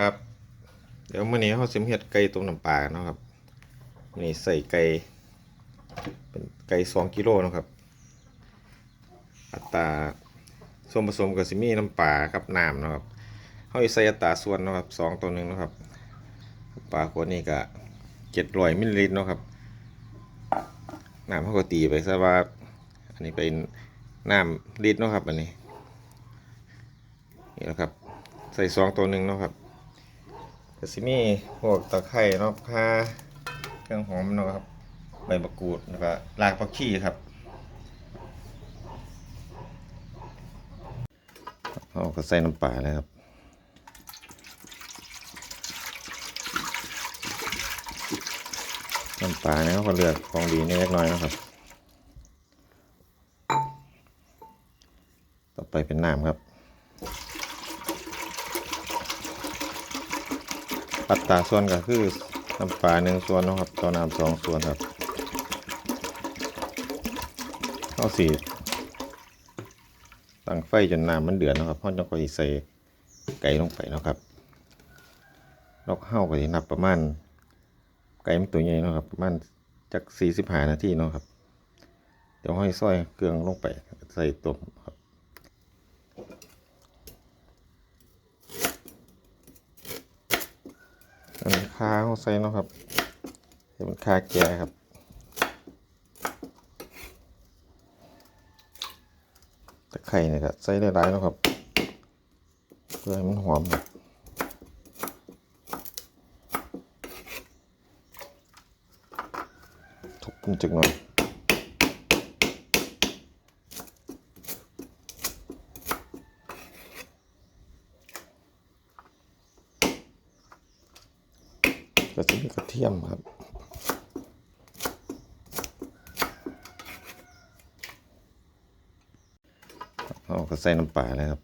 ครับ เดี๋ยวมื้อนี้เฮาสิมเฮ็ดไก่ต้มน้ำปลาเนาะครับนี้ใส่ไก่เป็นไก่2กิโลเนาะครับ อัตราส่วนผสมก็สิมีน้ำปลากับน้ำเนาะครับเฮาสิใส่อัตราส่วนเนาะครับ2ต่อ1เนาะครับปลาขวดนี้ก็700มิลลิลิตรเนาะครับน้ำเฮาก็ตีไปซะว่า อันนี้เป็นน้ำลิตรเนาะครับอันนี้นี่นะครับ ใส่2ต่อ1เนาะครับ ก็สิมีพวกตะไคร้นาะข่าเครื่องหอมเนาะครับ ใบมะกรูดแล้วก็รากผักชีครับเอาก็ใส่น้ำปลาเลยครับน้ำปลาเนี่ยเขาก็เลือกของดีนิดน้อยนะครับ ต่อไปเป็นน้ำครับ อัตราส่วนก็คือน้ำปลาหนึ่งส่วนนะครับต่อน้ำสองส่วนครับเอาสีตั้งไฟจนน้ำมันเดือดนะครับพ่อจะก็สิใส่ไก่ลงไปนะครับลอกเข้าก็สินับประมาณไก่มันตัวใหญ่นะครับประมาณจากสี่สิบห้านาทีนะครับเดี๋ยวห้อยซอยเครื่องลงไปใส่ต้มครับ อันนี้คาเขาใส่เนาะครับเห็นมันคาแก่ครับตะไคร่เนี่ยก็ใส่ได้หลายๆเนาะครับ เพื่อให้มันหอมครับทุบมันจักหน่อย ก็จะมีกระเทียมครับเอาก็ใส่น้ำปลาเลยครับ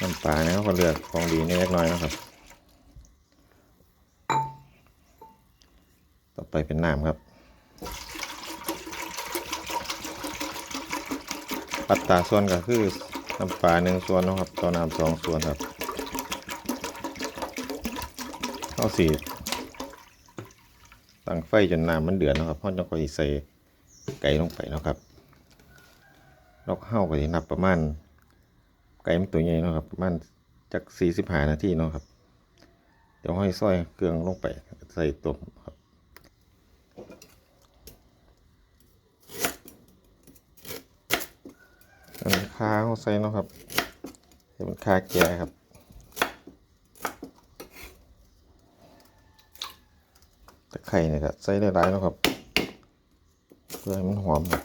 น้ำปลาเนี่ยเขาก็เลือกของดีนิดเล็กน้อยนะครับ ต่อไปเป็นน้ำครับ อัตราส่วนก็คือ น้ำปลาหนึ่งส่วนนะครับต่อน้ำสองส่วนครับเข้าสีตั้งไฟจนน้ำมันเดือดนะครับพ่อจะค่อยใส่ไก่ลงไปนะครับแล้วเข้าไปนับประมาณไก่มันตัวใหญ่นะครับประมาณจากสี่สิบห้านาทีนะครับเดี๋ยวห้อยซอยเครื่องลงไปใส่ต้มครับ ข้าเขาใส่เนะครับเห็นมันคาแก่ครับตะไคร่เนี่ยก็ใส่ได้หลายๆนะครับ เพื่อให้มันหอมครับ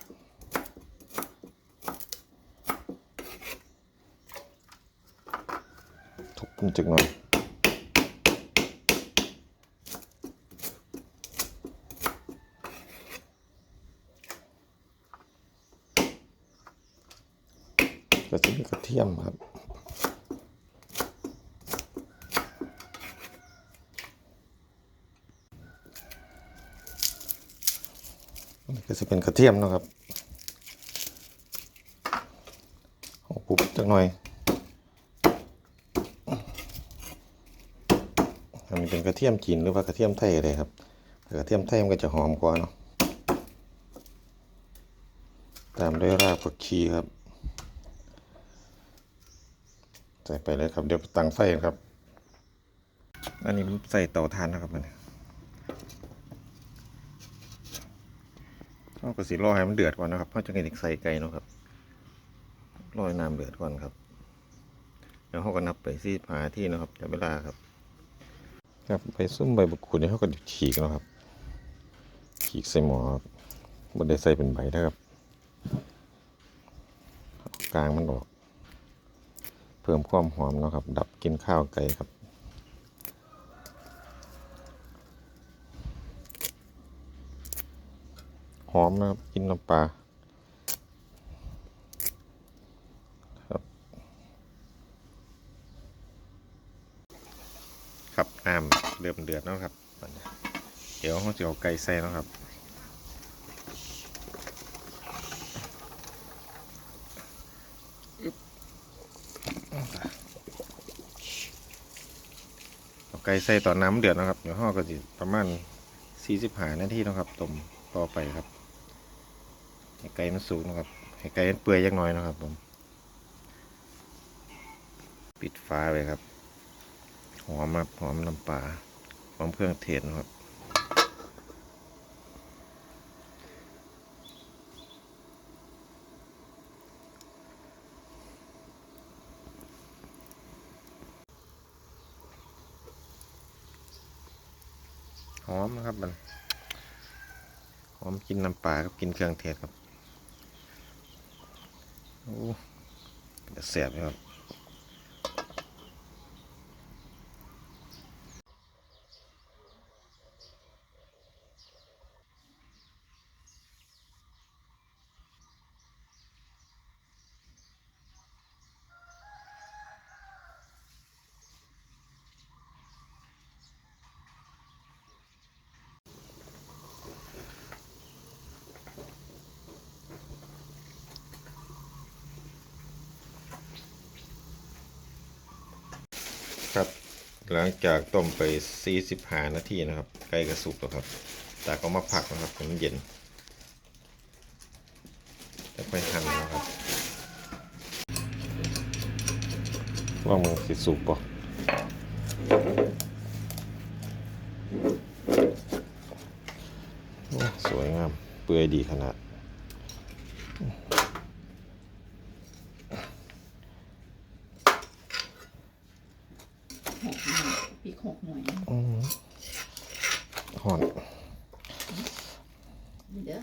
ทุบมันจักหน่อย ก็จะมีกระเทียมครับ นี่ก็จะเป็นกระเทียมนะครับเอาปุบจักหน่อยอันนี้เป็นกระเทียมจีนหรือว่ากระเทียมไทยอะไรครับกระเทียมไทยมันก็จะหอมกว่าเนาะตามด้วยรากผักชีครับ ใส่ไปเลยครับ เดี๋ยวตั้งไฟครับ อันนี้ใส่เตาถ่านนะครับมันเราก็สิรอให้มันเดือดก่อนนะครับเพราะจะให้เด็กใส่ไก่เนาะครับรอให้น้ำเดือดก่อนครับเดี๋ยวเขาก็นับไปสี่ผาที่นะครับเดี๋ยวเวลาครับ ครับใบซุ่มใบบุกขูดนี่เขาก็ฉีกนะครับ ฉีกใส่หมอครับบนได้ใส่เป็นใบนะครับ กลางมันออก เพิ่มความหอมเนาะครับ ดับกินข้าวไก่ครับหอมนะครับกินน้ำปลาครับ ครับน้ำเริ่มเดือดแล้วครับ เดี๋ยวเราจะเอาไก่ใส่แล้วครับ ไก่ใส่ต่อนน้ำเดือดนะครับเดี๋ยวห่อก็สิประมาณสี่สิบห้านาทีนะครับต้มต่อไปครับให้ไก่มันสุกนะครับให้ไก่มันเปื่อยยังน้อยนะครับผมปิดฟ้าไปครับหอมครับหอมน้ำปลาหอมเครื่องเทศนะครับ หอมนะครับมันหอมกินน้ำปลากับกินเครื่องเทศครับโอ้เสียบครับ หลังจากต้มไป 45 นาทีนะครับ ไก่กระสุกแล้วครับแต่ก็มาผักนะครับให้มันเย็นแล้วไปหั่นนะครับว่ามันสิสุกป่ะสวยงาม เปื่อยดีขนาด หกหน่วยปีกหกหน่วย อืมหอน นี่เด้อ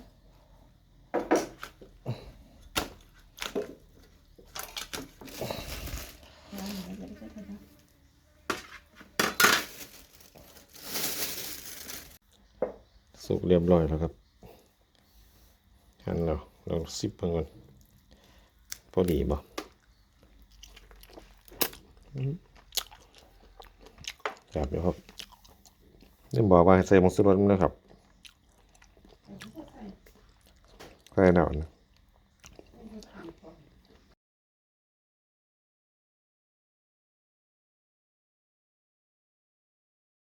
เอาหน่อยเดี๋ยวเดี๋ยวเดี๋ยวเดี๋ยว สุกเรียบร้อยแล้วครับหั่นแล้วลองซิปเพิ่งก่อนพอดีบ่อืมแบบนี้ครับนี่บอกว่าใส่หมงสุรสนะครับใส่หน่อยนะ